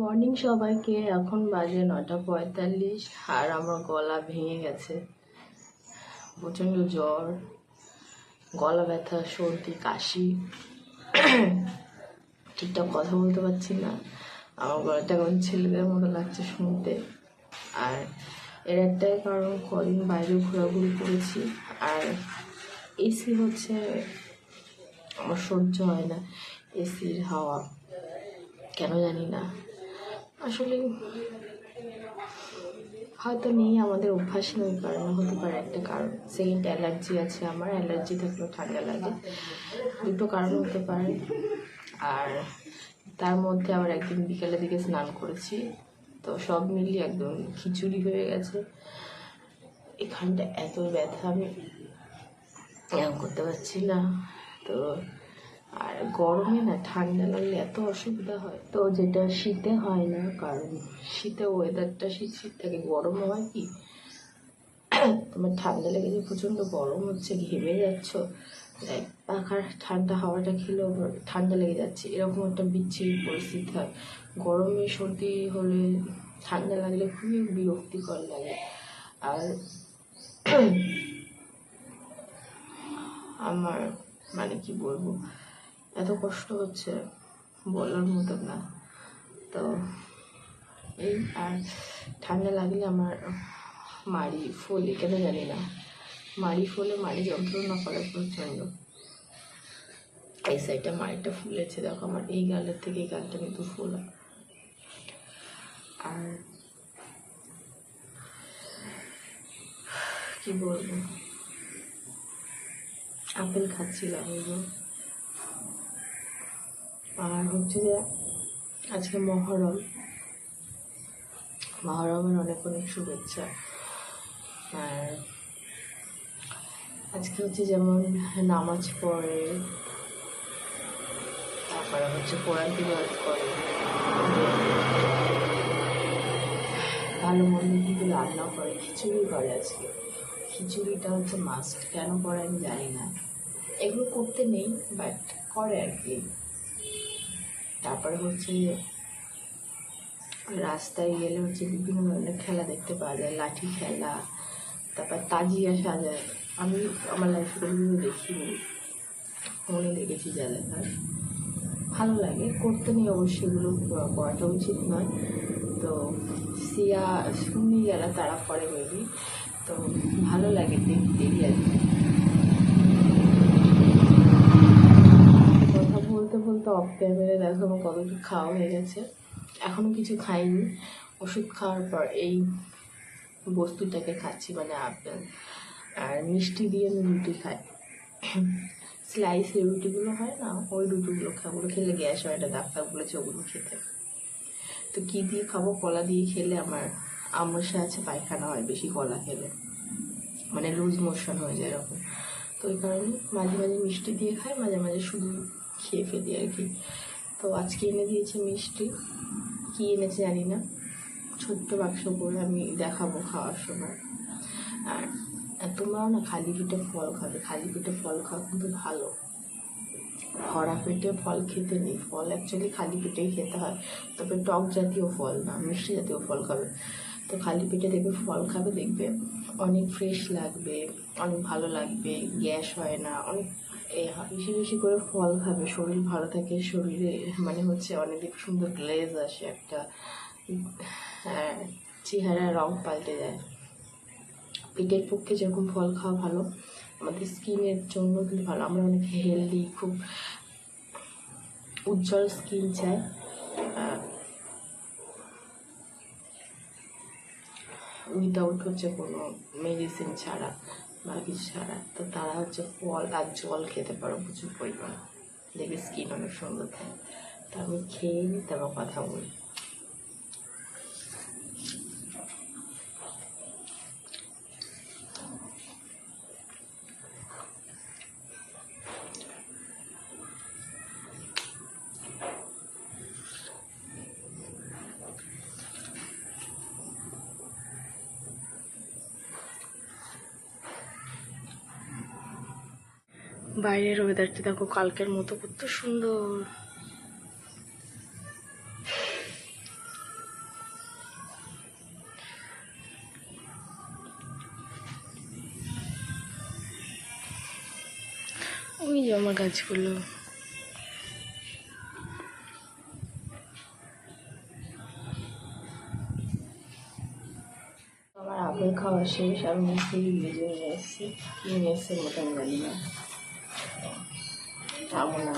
Morning সবাইকে, এখন বাজে নটা পঁয়তাল্লিশ, আর আমার গলা ভেঙে গেছে। প্রচণ্ড জ্বর, গলা ব্যথা, সর্দি, কাশি। ঠিকঠাক কথা বলতে পারছি না। আমার গলাটা এখন ছেলেদের মতো লাগছে শুনতে। আর এর একটাই কারণ, কদিন বাইরে ঘোরাঘুরি করেছি। আর এসি হচ্ছে, আমার সহ্য হয় না। এসির হাওয়া, কেন জানি না। আসলে হয়তো নেই আমাদের অভ্যাস নেই কারণে হতে পারে একটা কারণ। সেকেন্ড অ্যালার্জি আছে আমার, অ্যালার্জি থাকলেও ঠান্ডা লাগে। দুটো কারণ হতে পারে। আর তার মধ্যে আবার একদিন বিকেলের দিকে স্নান করেছি, তো সব মিলিয়ে একদম খিচুড়ি হয়ে গেছে। এখানটা এত ব্যথা, আমি করতে পারছি না। তো আর গরমে না ঠান্ডা লাগলে এত অসুবিধা হয়। তো যেটা শীতে হয় না, কারণ শীতে ওয়েদারটা শীত শীত থাকে, গরম হয় কি? তোমার ঠান্ডা লেগেছে প্রচণ্ড গরম হচ্ছে, ঘেমে যাচ্ছ। পাখার ঠান্ডা হাওয়াটা খেলেও ঠান্ডা লেগে যাচ্ছে। এরকম একটা বিচ্ছিরি পরিস্থিতি হয়। গরমে সর্দি হলে ঠান্ডা লাগলে খুবই বিরক্তিকর লাগে। আর আমার মানে কি বলব? এত কষ্ট হচ্ছে বলার মতো না। তো এই আর ঠান্ডা লাগলে আমার মাড়ি ফোলে, কেন জানি না। মাড়ি ফোলে মাড়ি যন্ত্রণা করে প্রচণ্ড এই সাইডটা মাড়িটা ফুলেছে, দেখো আমার এই গালের থেকে এই গালটা কিন্তু ফোলা। আর কি বলব? আপেল খাচ্ছিলাম এগুলো আর হচ্ছে যে আজকে মহরম। মহরমের অনেক অনেক শুভেচ্ছা। আর আজকে হচ্ছে যেমন নামাজ পড়ে, তারপরে হচ্ছে কোরআন তিলাওয়াত করে। ভালো মন্দ কিন্তু রান্না করে, খিচুড়ি করে আজকে। খিচুড়িটা হচ্ছে মাস্ট কেন করে আমি জানি না। এগুলো করতে নেই বাট করে আর কি। তারপরে হচ্ছে রাস্তায় গেলে হচ্ছে বিভিন্ন ধরনের খেলা দেখতে পাওয়া যায়, লাঠি খেলা, তারপর তাজিয়া সাজায় আমি আমার লাইফে কোনোদিনও দেখিনি ফোনে দেখেছি যা লেখার ভালো লাগে, করতে নেই অবশ্যই এগুলো করাটা উচিত নয়। তো সিয়া শুনি যারা, তারা করে মেবি। তো ভালো লাগে দেখতেই আর কি কথা বলতে অফ আমার কত কিছু খাওয়া হয়ে গেছে। এখনও কিছু খাইনি। ওষুধ খাওয়ার পর এই বস্তুটাকে খাচ্ছি মানে আপেল। আর মিষ্টি দিয়ে আমি রুটি খাই। স্লাইস রুটিগুলো হয় না, ওই রুটিগুলো ওগুলো খেলে গ্যাস হয়, এটা ডাক্তার বলেছে, ওগুলো খেতে। তো কী দিয়ে খাব? কলা দিয়ে খেলে আমার আমসা আছে, পায়খানা হয় বেশি কলা খেলে। মানে লুজ মোশন হয়ে যায় এরকম। তো ওই কারণে মাঝে মাঝে মিষ্টি দিয়ে খাই, মাঝে মাঝে শুধু খেয়ে ফেলি আর কি। তো আজকে এনে দিয়েছে মিষ্টি। কী এনেছে জানি না। ছোট্ট বাক্স করে আমি দেখাবো খাওয়ার সময়। আর তোমরাও না খালি পেটে ফল খাবে। খালি পেটে ফল খাওয়া কিন্তু ভালো। ভরা পেটে ফল খেতে নেই। ফল অ্যাকচুয়ালি খালি পেটেই খেতে হয়। তবে টক জাতীয় ফল না, মিষ্টি জাতীয় ফল খাবে। তো খালি পেটে দেখবে ফল খাবে, দেখবে অনেক ফ্রেশ লাগবে, অনেক ভালো লাগবে, গ্যাস হয় না, অনেক বেশি বেশি করে ফল খাবে শরীর ভালো থাকে শরীরে মানে হচ্ছে অনেক সুন্দর গ্লেজ আসে একটা হ্যাঁ, চেহারার রং পাল্টে যায়। পেটের পক্ষে যেরকম ফল খাওয়া ভালো আমাদের স্কিনের জন্য কিন্তু ভালো। আমরা অনেক হেলদি খুব উজ্জ্বল স্কিন চাই। উইদাউট হচ্ছে কোনো মেডিসিন ছাড়া। বা সারা তো তারা হচ্ছে ফল আর জল খেতে পারো, প্রচুর পরিমাণ। দেখবে স্কিন অনেক সুন্দর থাকে। তো আমি খেয়ে নিই, তারপর কথা বলি। বাইরের ওয়েদারটি দেখো, কালকের মতো কত সুন্দর। ওই যে আমার গাছগুলো। আমার আপেল খাওয়া শেষ, আমি নিজে নিয়ে এসেছি। কি নিয়ে এসেছি মোটামুটি জানি না। এমন না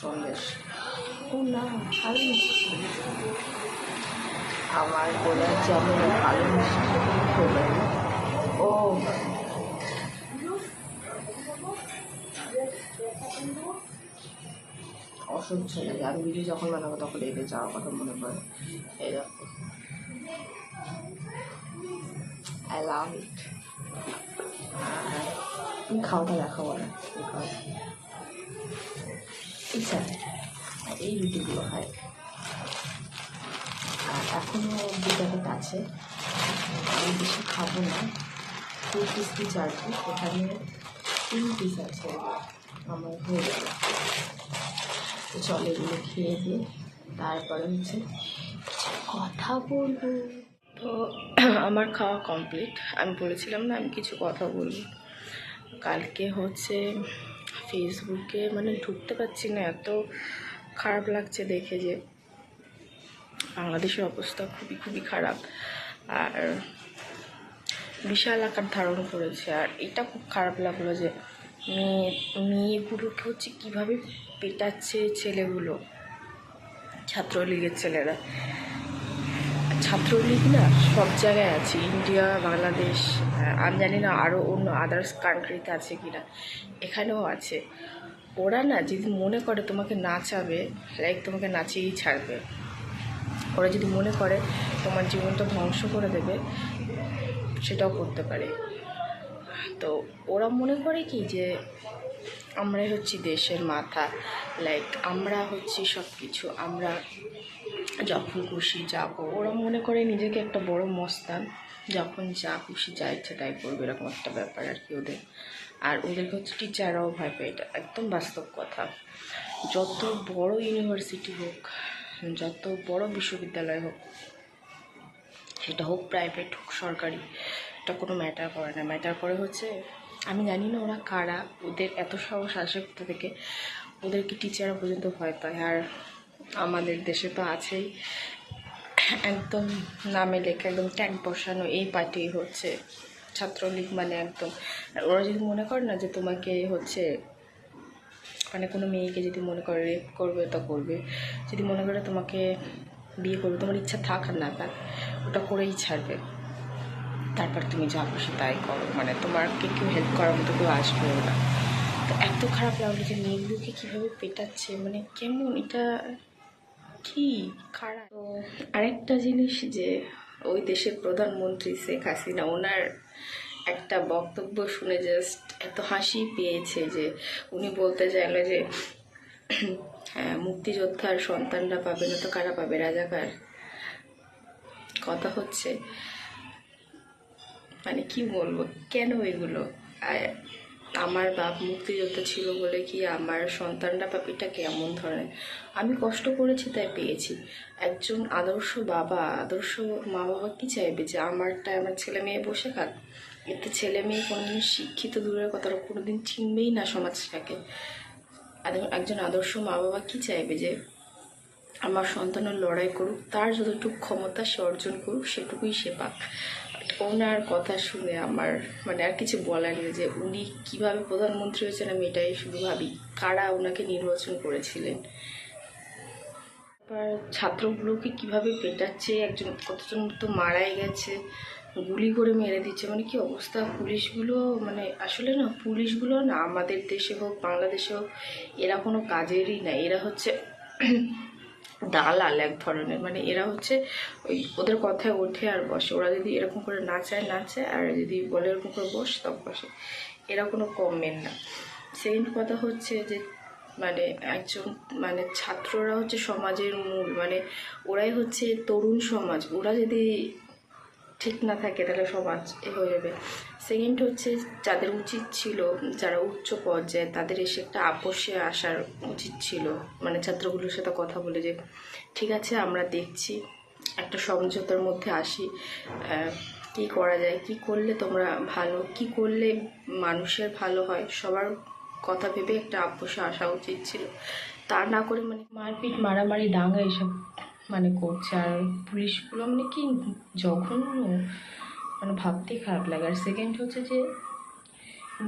সন্দেশ ও না আমার গোলাপ জামুন ভালো মিষ্টি ও অসহ্য লাগে আমি ভিডিও যখন বানাবো তখন এদের যাওয়ার কথা মনে এই দেখো। আই লাভ ইট তুমি খাওয়াটা দেখাবো না ইচ্ছা এই রুটিগুলো হয় আর এখনও দু প্যাকেট আছে আমি বেশি খাব না টু পিস পিস কি এখানে তিন পিস আছে আমার হয়ে যাবে তো চলে এগুলো খেয়ে দিয়ে তারপরে হচ্ছে কথা বলব তো আমার খাওয়া কমপ্লিট আমি বলেছিলাম না আমি কিছু কথা বলব। কালকে হচ্ছে ফেসবুকে মানে ঢুকতে পারছি না, এত খারাপ লাগছে দেখে যে বাংলাদেশের অবস্থা খুবই খুবই খারাপ। আর বিশাল আকার ধারণ করেছে, আর এটা খুব খারাপ লাগল যে মেয়ে, মেয়েগুলোকে হচ্ছে কীভাবে পেটাচ্ছে ছেলেগুলো, ছাত্রলীগের ছেলেরা। ছাত্রলীগ না সব জায়গায় আছে, ইন্ডিয়া, বাংলাদেশ আমি জানি না আরও অন্য আদার্স কান্ট্রিতে আছে কি না এখানেও আছে। ওরা না যদি মনে করে তোমাকে নাচাবে লাইক তোমাকে নাচিয়েই ছাড়বে। ওরা যদি মনে করে তোমার জীবনটা ধ্বংস করে দেবে, সেটাও করতে পারে। তো ওরা মনে করে কি যে আমরাই হচ্ছি দেশের মাথা লাইক আমরা হচ্ছি সব কিছু আমরা যখন খুশি যাব। ওরা মনে করে নিজেকে একটা বড় মস্তান। যখন যা খুশি, যা ইচ্ছে তাই করবে, এরকম একটা ব্যাপার আর কি ওদের। আর ওদেরকে হচ্ছে টিচাররাও ভয় পায় এটা একদম বাস্তব কথা। যত বড় ইউনিভার্সিটি হোক, যত বড় বিশ্ববিদ্যালয় হোক, সেটা হোক প্রাইভেট হোক, সরকারি, এটা কোনো ম্যাটার করে না। ম্যাটার করে হচ্ছে, আমি জানি না ওরা কারা, ওদের এত সাহস আসে কোথা থেকে, ওদেরকে টিচাররা পর্যন্ত ভয় পায়। আর আমাদের দেশে তো আছেই। একদম নামে লেখা, একদম ট্যাগ বসানো এই পার্টি হচ্ছে ছাত্রলীগ মানে একদম। ওরা যদি মনে করে না যে তোমাকে হচ্ছে মানে কোনো মেয়েকে যদি মনে করে রেপ করবে তো করবে। যদি মনে করে তোমাকে বিয়ে করবে, তোমার ইচ্ছা থাক আর না থাক, ওটা করেই ছাড়বে। তারপর তুমি যা খুশি তাই করো। মানে তোমাকে কেউ হেল্প করার মতো কেউ আসবেও না। তো এত খারাপ লাগল যে মেয়েগুলোকে কীভাবে পেটাচ্ছে মানে কেমন এটা কি খারাপ? তো আরেকটা জিনিস যে ওই দেশের প্রধানমন্ত্রী শেখ হাসিনা, ওনার একটা বক্তব্য শুনে জাস্ট এত হাসি পেয়েছে যে উনি বলতে চাইলো যে হ্যাঁ মুক্তিযোদ্ধার সন্তানরা পাবে না তো কারা পাবে? রাজাকার। কথা হচ্ছে মানে কি বলব? কেন এগুলো? আমার বাপ মুক্তিযোদ্ধা ছিল বলে কি আমার সন্তানরা পাবে এটা কেমন ধরনের? আমি কষ্ট করেছি, তাই পেয়েছি। একজন আদর্শ বাবা, আদর্শ মা বাবা কী চাইবে যে আমারটায় আমার ছেলে মেয়ে বসে খাক এতে ছেলে মেয়ে কোনোদিন শিক্ষিত, দূরের কথা কোনোদিন চিনবেই না সমাজটাকে। একজন আদর্শ মা বাবা কী চাইবে যে আমার সন্তানের লড়াই করুক, তার যতটুকু ক্ষমতা সে অর্জন করুক, সেটুকুই সে পাক। ওনার কথা শুনে আমার মানে আর কিছু বলার নেই যে উনি কীভাবে প্রধানমন্ত্রী হয়েছেন, আমি এটাই শুধু ভাবি, কারা ওনাকে নির্বাচন করেছিলেন? এবার ছাত্রগুলোকে কীভাবে পেটাচ্ছে, একজন কতজন তো মারাই গেছে, গুলি করে মেরে দিচ্ছে মানে কি অবস্থা? পুলিশগুলো মানে আসলে না, পুলিশগুলো না আমাদের দেশে হোক, বাংলাদেশে হোক, এরা কোনো কাজেরই না। এরা হচ্ছে দালাল এক ধরনের। মানে এরা হচ্ছে ওই ওদের কথায় ওঠে আর বসে। ওরা যদি এরকম করে নাচায় চায় আর যদি বলে এরকম করে বস, তখন বসে। এরা কোনো কমেন মেন না। সেকেন্ড কথা হচ্ছে যে মানে একজন মানে ছাত্ররা হচ্ছে সমাজের মূল। মানে ওরাই হচ্ছে তরুণ সমাজ। ওরা যদি ঠিক না থাকে, তাহলে সমাজ হয়ে যাবে। সেকেন্ড হচ্ছে, যাদের উচিত ছিল, যারা উচ্চ পর্যায়ে, তাদের এসে একটা আপোষে আসার উচিত ছিল। মানে ছাত্রগুলোর সাথে কথা বলে যে, ঠিক আছে, আমরা দেখছি, একটা সমঝোতার মধ্যে আসি কি করা যায়, কি করলে তোমরা ভালো, কি করলে মানুষের ভালো হয়? সবার কথা ভেবে একটা আপোষে আসা উচিত ছিল। তা না করে মানে মারপিট, মারামারি, দাঙ্গা এসব মানে করছে। আর পুলিশগুলো মানে কি জঘন্য মানে ভাবতেই খারাপ লাগে। আর সেকেন্ড হচ্ছে যে,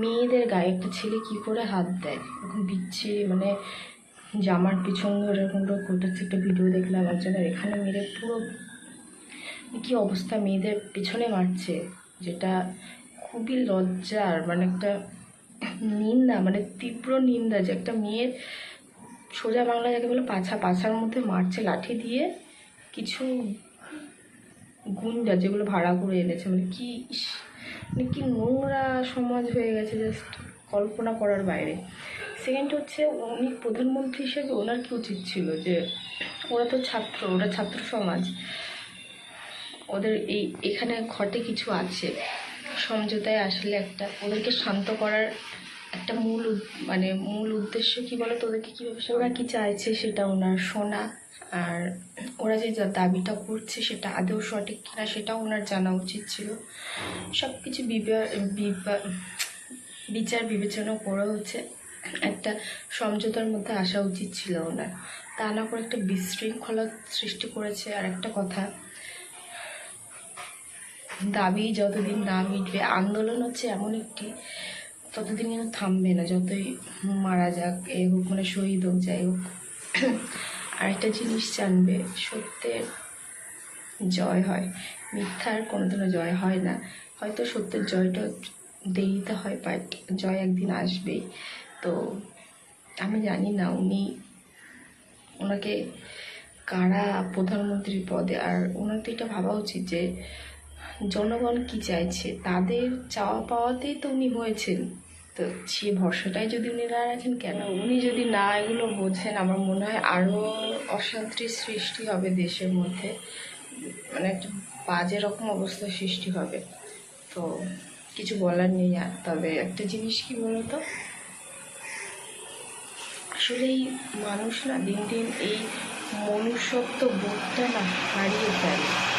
মেয়েদের গায়ে একটা ছেলে কি করে হাত দেয়? এখন বিচ্ছে মানে জামার পিছন ধরে এরকম করে ঘটেছে একটা ভিডিও দেখলাম একজনের, এখানে মেরে পুরো কি অবস্থা? মেয়েদের পিছনে মারছে, যেটা খুবই লজ্জার মানে একটা নিন্দা মানে তীব্র নিন্দা যে একটা মেয়ের সোজা বাংলা যাকে বলে পাছা, পাছার মধ্যে মারছে লাঠি দিয়ে কিছু গুন্ডা যেগুলো ভাড়া করে এনেছে। মানে কি মানে কি নোংরা সমাজ হয়ে গেছে জাস্ট কল্পনা করার বাইরে। সেকেন্ড হচ্ছে, উনি প্রধানমন্ত্রী হিসেবে ওনার কি উচিত ছিল যে ওরা তো ছাত্র, ওরা ছাত্র সমাজ। ওদের এই, এখানে ঘটে কিছু আছে। সমঝোতায় আসলে একটা, ওদেরকে শান্ত করার একটা মূল মানে মূল উদ্দেশ্য কি বলো তোদেরকে কীভাবে ওরা কি চাইছে সেটা ওনার শোনা, আর ওরা যে দাবিটা করছে সেটা আদৌ সঠিক কিনা সেটাও ওনার জানা উচিত ছিল। সব কিছু বিচার বিবেচনা করে হচ্ছে একটা সমঝোতার মধ্যে আসা উচিত ছিল ওনার। তা না করে একটা বিশৃঙ্খলা সৃষ্টি করেছে। আর একটা কথা, দাবি যতদিন না মিটবে, আন্দোলন হচ্ছে এমন একটি ততদিন কিন্তু থামবে না, যতই মারা যাক এ হোক মানে শহীদ হোক, যাই হোক। আরেকটা জিনিস জানবে, সত্যের জয় হয়। মিথ্যার কোনোদিনও জয় হয় না। হয়তো সত্যের জয়টা দেরিতে হয় বাট জয় একদিন আসবেই। তো আমি জানি না, উনি ওনাকে কারা প্রধানমন্ত্রীর পদে, আর ওনার তো এটা ভাবা উচিত যে জনগণ কি চাইছে? তাদের চাওয়া পাওয়াতেই তো উনি হয়েছেন। তো সে ভরসাটাই যদি উনি না রাখেন কেন? উনি যদি না এগুলো বোঝেন, আমার মনে হয় আরও অশান্তির সৃষ্টি হবে দেশের মধ্যে। মানে একটা বাজে রকম অবস্থার সৃষ্টি হবে। তো কিছু বলার নেই আর। তবে একটা জিনিস কি বলতো? আসলে এই মানুষ না দিন দিন এই মনুষ্যত্ব বোধটা না হারিয়ে ফেলে।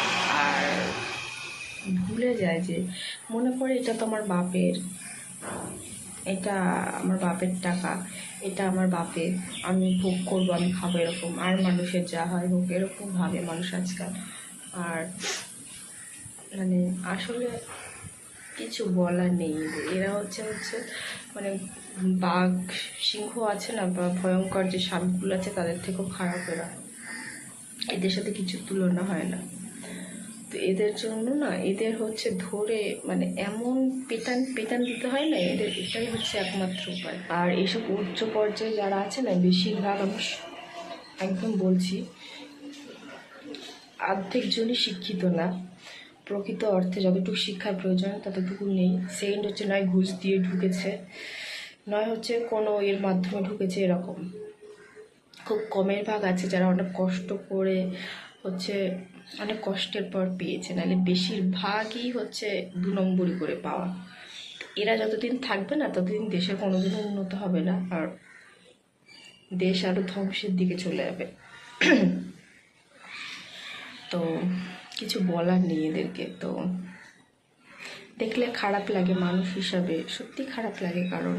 ভুলে যায় যে মনে পড়ে এটা তো আমার বাপের, এটা আমার বাপের টাকা, এটা আমার বাপের, আমি ভোগ করব, আমি খাব এরকম। আর মানুষের যা হয় হোক, এরকম ভাবে মানুষ আজকাল। আর মানে আসলে কিছু বলার নেই। এরা হচ্ছে হচ্ছে মানে বাঘ, সিংহ আছে না, বা ভয়ঙ্কর যে সাপগুলো আছে, তাদের থেকেও খারাপ এরা। এদের সাথে কিছু তুলনা হয় না। এদের জন্য না, এদের হচ্ছে ধরে মানে এমন পেটান পেটান দিতে হয় না, এদের এটাই হচ্ছে একমাত্র উপায়। আর এইসব উচ্চ পর্যায়ে যারা আছে না, বেশিরভাগ আমি একদম বলছি অর্ধেক জনই শিক্ষিত না। প্রকৃত অর্থে যতটুকু শিক্ষার প্রয়োজন, ততটুকু নেই। সেকেন্ড হচ্ছে নয় ঘুষ দিয়ে ঢুকেছে, নয় হচ্ছে কোনো এর মাধ্যমে ঢুকেছে এরকম। খুব কমের ভাগ আছে যারা অনেক কষ্ট করে হচ্ছে অনেক কষ্টের পর পেয়েছে, নাহলে বেশিরভাগই হচ্ছে দু নম্বরই করে পাওয়া। এরা যতদিন থাকবে না, ততদিন দেশের কোনোদিনও উন্নত হবে না, আর দেশ আরও ধ্বংসের দিকে চলে যাবে। তো কিছু বলার নেই এদেরকে, তো দেখলে খারাপ লাগে মানুষ হিসাবে, সত্যি খারাপ লাগে, কারণ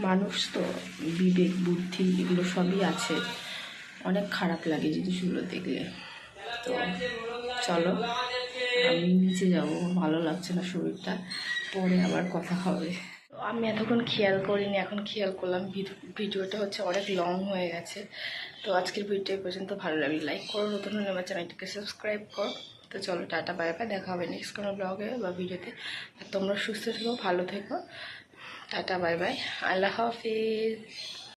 মানুষ তো বিবেক, বুদ্ধি, এগুলো সবই আছে। অনেক খারাপ লাগে জিনিসগুলো দেখলে। তো চলো, আমি নিচে যাব, ভালো লাগছে না শরীরটা। পরে আবার কথা হবে। আমি এতক্ষণ খেয়াল করিনি, এখন খেয়াল করলাম ভিডিও- ভিডিওটা হচ্ছে অনেক লং হয়ে গেছে। তো আজকের ভিডিও পর্যন্ত, ভালো লাগলে লাইক করো, নতুন হলে আমার চ্যানেলটিকে সাবস্ক্রাইব করো। তো চলো, টাটা বাই বাই দেখা হবে নেক্সট কোনো ব্লগে বা ভিডিওতে। আর তোমরা সুস্থ থেকো, ভালো থেকো। টাটা বাই বাই আল্লাহ হাফিজ।